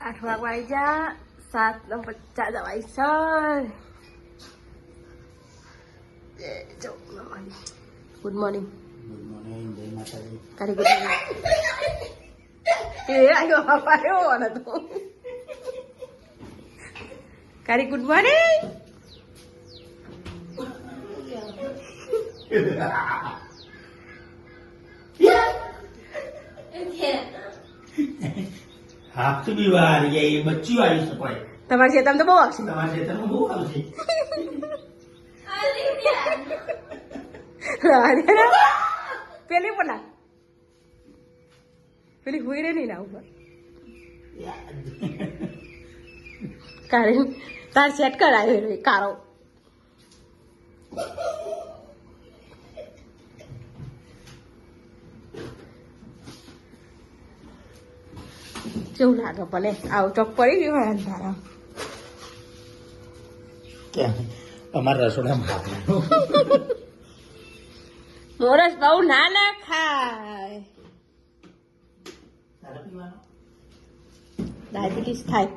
આઠ વાગવા આવી જા સાત ને પચાસ દવાઈ સર ગુડ મોર્નિંગ તારી ગુડ મોર્નિંગ એ આવ્યો આવ્યો અને તો કારી ગુડ મોર્નિંગ હાફ તો બી વાર જાય બચ્ચી આવી શકાય તમારી ખેતરમાં તો બહુ આવશે. તમારા ખેતરમાં બહુ આવશે પેલી પણ ના પેલી હોય રે નહીં ના ઉપર. કારણ તાર સેટ કરાયો કારો. કેવું લાગે ભલે? આવું ચોક પડી ગયું હોય અંધારા અમારા રસોડામાં મોરસ બહુ ના ના ખાય. ડાયાબિટીસ થાય.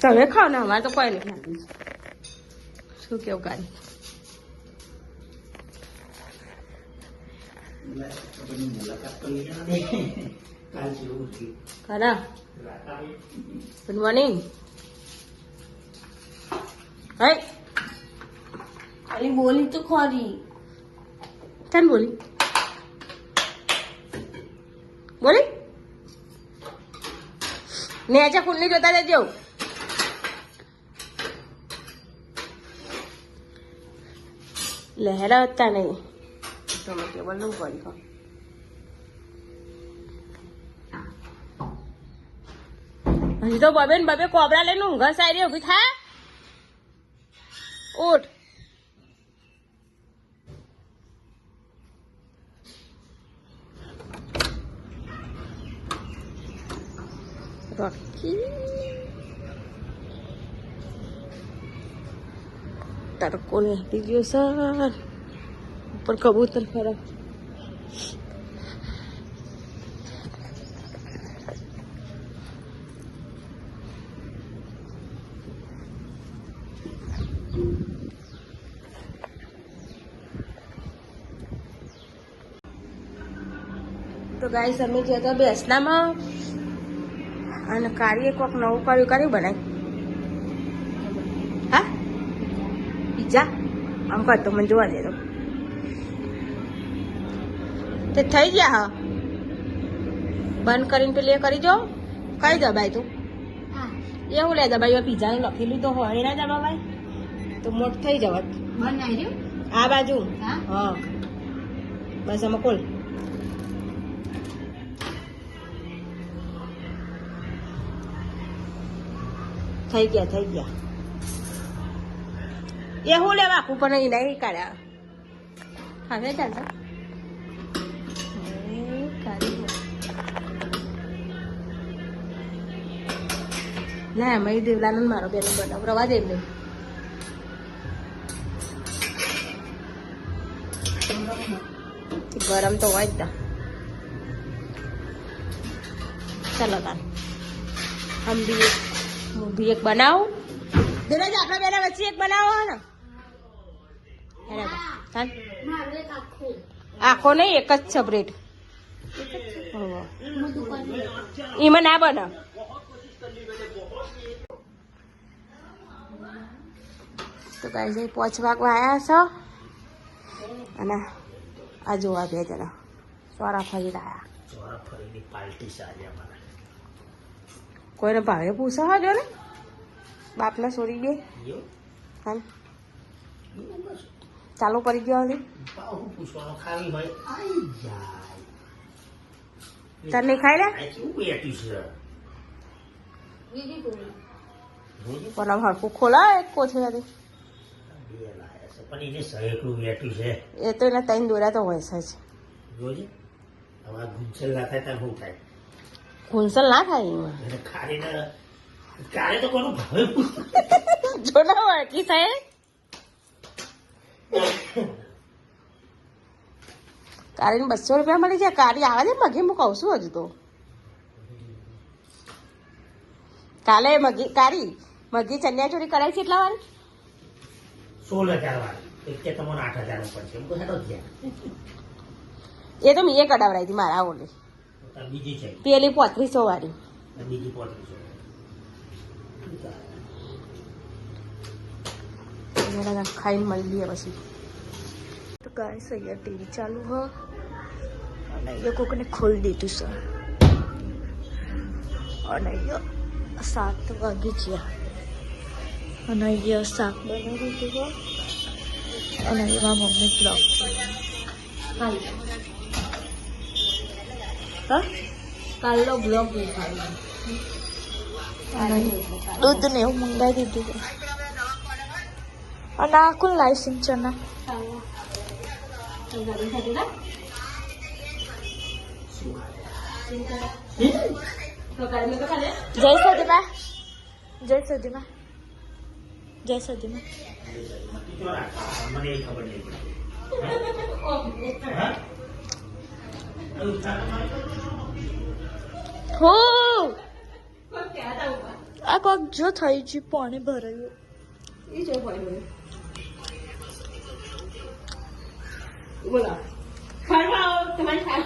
તમે ખાવ ને અમારે તો કોઈ નથી લાગ્યું શું કેવું કાઢી મુલાકાત તો મુલાકાત તો લઈ જવા દે. કાલ જેવું થયું. ખરા રાત આવી. ગુડ મોર્નિંગ હે ખાલી બોલી તો ખરી ચાલ બોલી બોલી નેચા કુંડલી જોતા જજો લહેરા હતા નહીં તમે કેબલનું કરી કહો હજી તો બબે ને બબે કોબરા લઈને ઊંઘા સારી ઊભી થા ઉઠ રોકી તડકો ને આપી ગયો સર ઉપર કબૂતર ખરા તો ગાઈસ અમે જે તો બેસનામાં અને કાર્ય કોક નવું કર્યું કર્યું બનાય. હા? પીઝા? આમ કરતો મને જોવા દેતો તે થઈ ગયા હા. બંધ કરીને પેલી એ કરી જો. કઈ દબાય તું. એવું લે દબાઈ પીઝા લખેલું તો હોય ના દબાવાય તો મોટ થઈ જવત આ બાજુ. હા? હા. બસ આમાં કોલ થઈ ગયા થઈ ગયા. એ હું લેવા? આખું પણ એ નહીં કાઢ્યા. હવે ચાલતા ના, એમાં દેવલાનંદ મારો બેનો બનાવ રવા દે એમને. ગરમ તો હોય જ તા. ચાલો તાર. આમ બી એક હું બી એક બનાવું. દેરાજ આપણા બેના વચ્ચે એક બનાવો ને. આખું નહીં, એક જ છે બ્રેડ એમાં ના બને તો ગાઈ જઈ પોચ વાગવા આવ્યા છો. અને આ જોવા બે જણા. સોરા ફરી રહ્યા ફરીની કોઈને ભાવે પૂછા જો ને બાપને છોડી દે. ચાલુ પડી ગયો જાય. તને ખાઈ લે. પણ આમ ખોલા એક કોથળીમાંથી બે લાયા છે પણ છે એ તો એના ત્રણ દોરા તો હોય છે જ. જોજે. હવે આ ના થાય ત્યારે શું થાય? ઘૂંસલ ના થાય એમાં. એને કાલે તો કોનું ભાવે જો ના હોય કી કારીને બસો રૂપિયા મળી જાય. કારી આવે છે મગી? હું કહું છું હજુ તો. કાલે મગી કારી મગી ચણિયા ચોરી કરાય છે એટલા વાર? સોળ હજાર વાળી. એક કે તમને આઠ હજાર ઉપર એમ તો હેડો જ એ તો મેં કઢાવડાવી હતી મારા ઓલી. ગયા બીજી છે. પેલી પોત્રીસો વાળી. બીજી પોત્રીસો ખાઈને મળી લઈએ પછી. તો ગાઈસ અહીંયા ટીવી ચાલુ હ. અને એ કોકને ખોલી દીધું છે. અને સાત વાગી ગયા. અને અહીંયા શાક બનાવી દીધું છે અને એમાં મમ્મી બ્લોગ હા કાલનો બ્લોગ દૂધ ને એવું મંગાવી દીધું છે અને આ કોણ લાવી સિંચના જય સદીમાં મને ખબર નહીં હો! આ કોક જો થઈ ગયું પાણી ભરાયું. એ જો પાણી બોલા ખાવા આવો તમારે ખા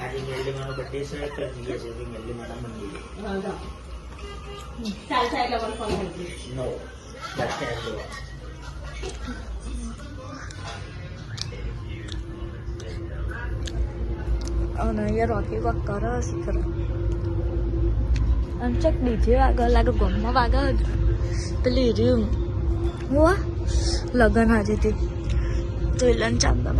આજે મેરલીમાનો બર્થડે છે તો કે મેરલીમાના મંદિરે. ચાલ ચાલ એટલે મને ફોન કરી No. Birthday જોવા. અને અહીંયા રોકી કોક કરે શીખર આમ ચક ડીજે વાગે લાગે ગમમાં વાગે જ પેલી રહ્યું હું લગન આજે તે જોઈલન ચાંદા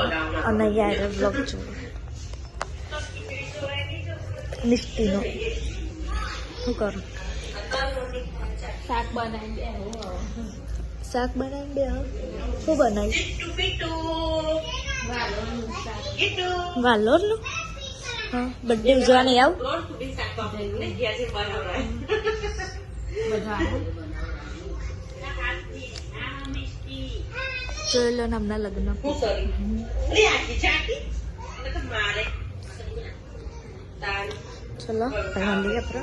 મામા અને જય ભોલેનાથ હર હર મહાદેવ અને અહીંયા બ્લોગ જોયું નિષ્ઠીનો શું કરું શાક બનાવી શાક બનાવીને બે હા. શું બનાવ્યું વાલોરનું હા બર્થડે ઉજવવાની આવ જોઈ લો ને હમણાં લગ્ન ચલો પહેલી આપણે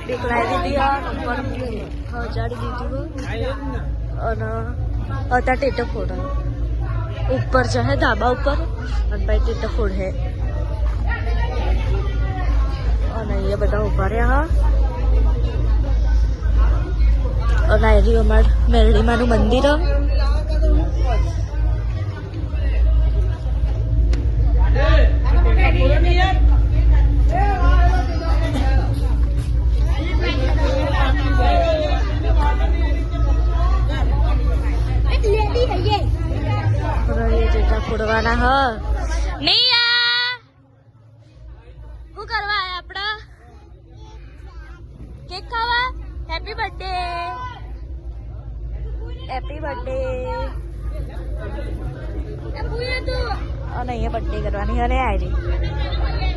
બેક લાવી દીધી નંબર હજાડી દીધી અને અત્યારે ટેટો ફોડ ઉપર જહે ધાબા ઉપર અને ભાઈ ટેટો ફોડ હે અને અહીંયા બધા ઊભા રહ્યા હા મેરડીમાનું મંદિર. ફોડવાના હ. શું કરવા આપડા કેક ખાવા? હેપી બર્થડે હેપી બર્થડે અને અહીંયા બર્થડે કરવાની અરે આઈ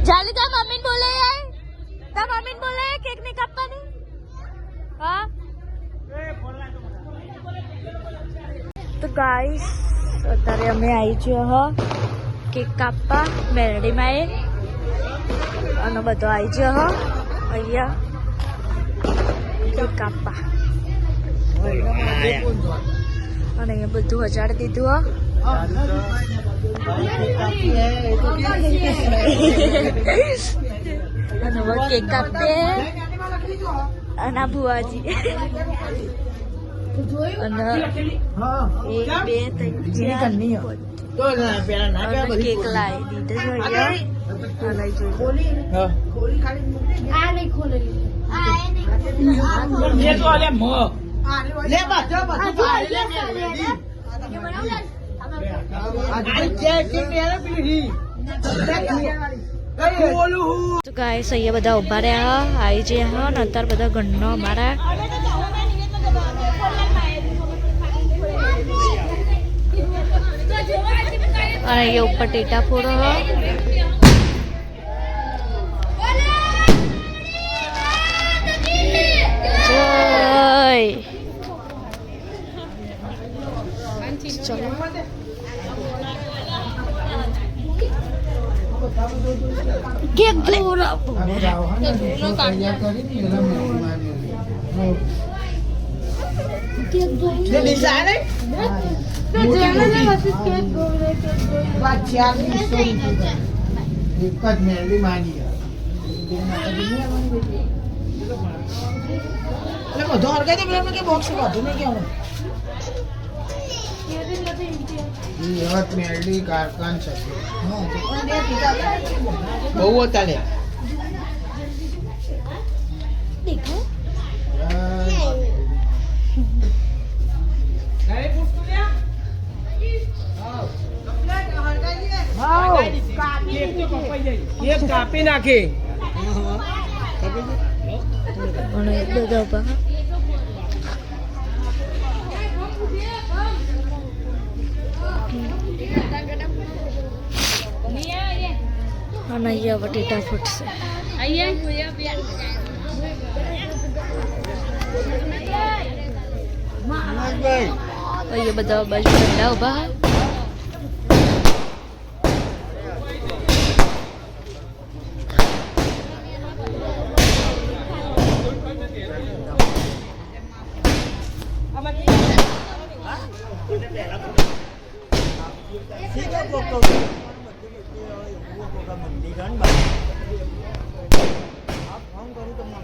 જાલી તા મમ્મીને બોલે. તા મમ્મીને બોલે કેક નહીં કાપવાની? હા? તો ગાઈસ અત્યારે અમે આવી છીએ હ. કેક કાપવા મેરડીમાં એ. અને બધો આવી ગયો હ. અહીંયા. કેક કાપવા. અને અહીંયા બધું હજાર દીધું અને કેક કાપે અને આ ભુવાજી. અને એક બે ત્રણ કેક લાવી દીધો છે આ લઈ જોઈ આ નહીં ખોલેલી આ નહીં તો ગાઈસ અહીંયા બધા ઊભા રહ્યા આવી જે હા ને અત્યારે બધા ગણનો અમારા અને અહીંયા ઉપર ટેટા ફોડો હ બાપુ આપણે જાઓ હા ને તો તૈયાર કરીને એલા મહેમાન જે ડિઝાઇન વાત ચાલી સો એક જ મેળવી માંગી એટલે બધું હરગાઈ દે પેલા કે બોક્સ બધું નહીં કેવું યવત મેળવી કારકાન છે. બહુ હતા એક કાપી નાખી. અને બધા ઊભા. અને અહીંયા બટેટા ફૂટશે. અહીંયા? બધા બાજુ ઠંડા ઊભા. chỉ có vô cùng vô cùng là mình đi đến bệnh không có trong mình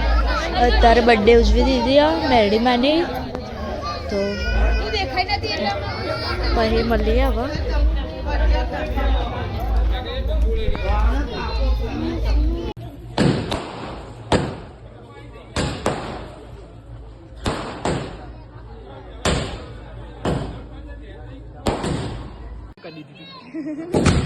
અત્યારે બર્થડે ઉજવી દીધી મેરડી માની. તો પછી મળીએ હવે. મારા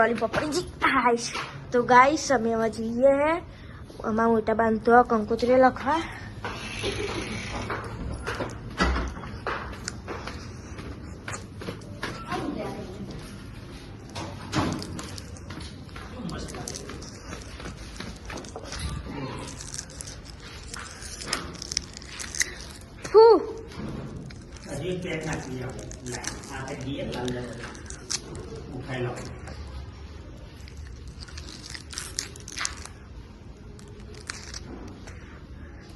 લોલીપોપ પડી હાઈશ તો ગાઈસ અમે એમાં જઈએ અમારા મોટા બાંધતો કંકોત્રી લખવા ફૂ હજી એક પેન નાખી આપણે લા આ પેન દીએ લાલ લાલ ઉઠાઈ લો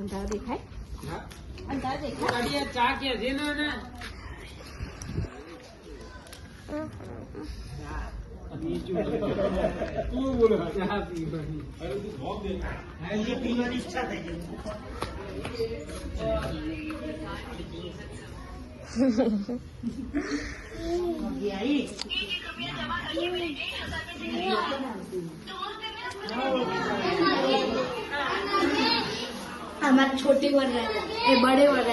અંધારું દેખાય અને તારે દેખાય હજી પીવાની ઈચ્છા થઈ ગઈ મગી આવી हमारी छोटी वर ए बड़े वर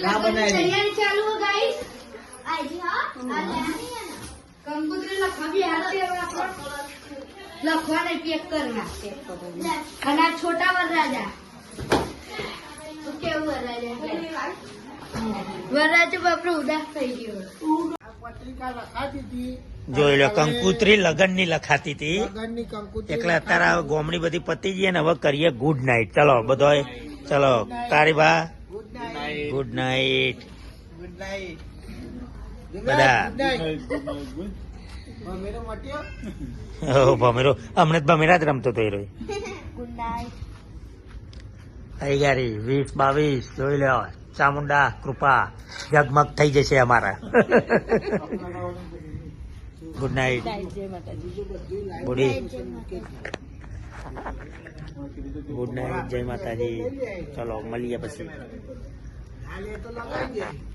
લા બનાવી ચાલુ ગાઈસ કંકુતરી લખવા બી હાથે લખવાને પેક કરના અને આ છોટા વરરાજા તું કેવું વરરાજા વરરાજા બાપરે ઉદાસ થઈ ગયો પત્રિકા લખાતી હતી જોઈ લો કંકુત્રી લગનની લખાતી હતી. લગનની એટલે અત્યારે હવે ગોમડી બધી પતી ગઈ ને હવે કરીએ ગુડ નાઇટ ચલો બધો ચલો કારીબા. Good good night good night બધા. મેરો ભમેરો હમણાં જ ભમેરા જ રમતો હતો એ નાઇટ થઈ ગયા રી વીસ બાવીસ જોઈ લો ચામુંડા કૃપા જગમગ થઈ જશે અમારા. ગુડ નાઇટ જય માતાજી બુડી ગુડ નાઇટ જય માતાજી ચલો મળીએ પછી. હાલે તો લગાવી દે.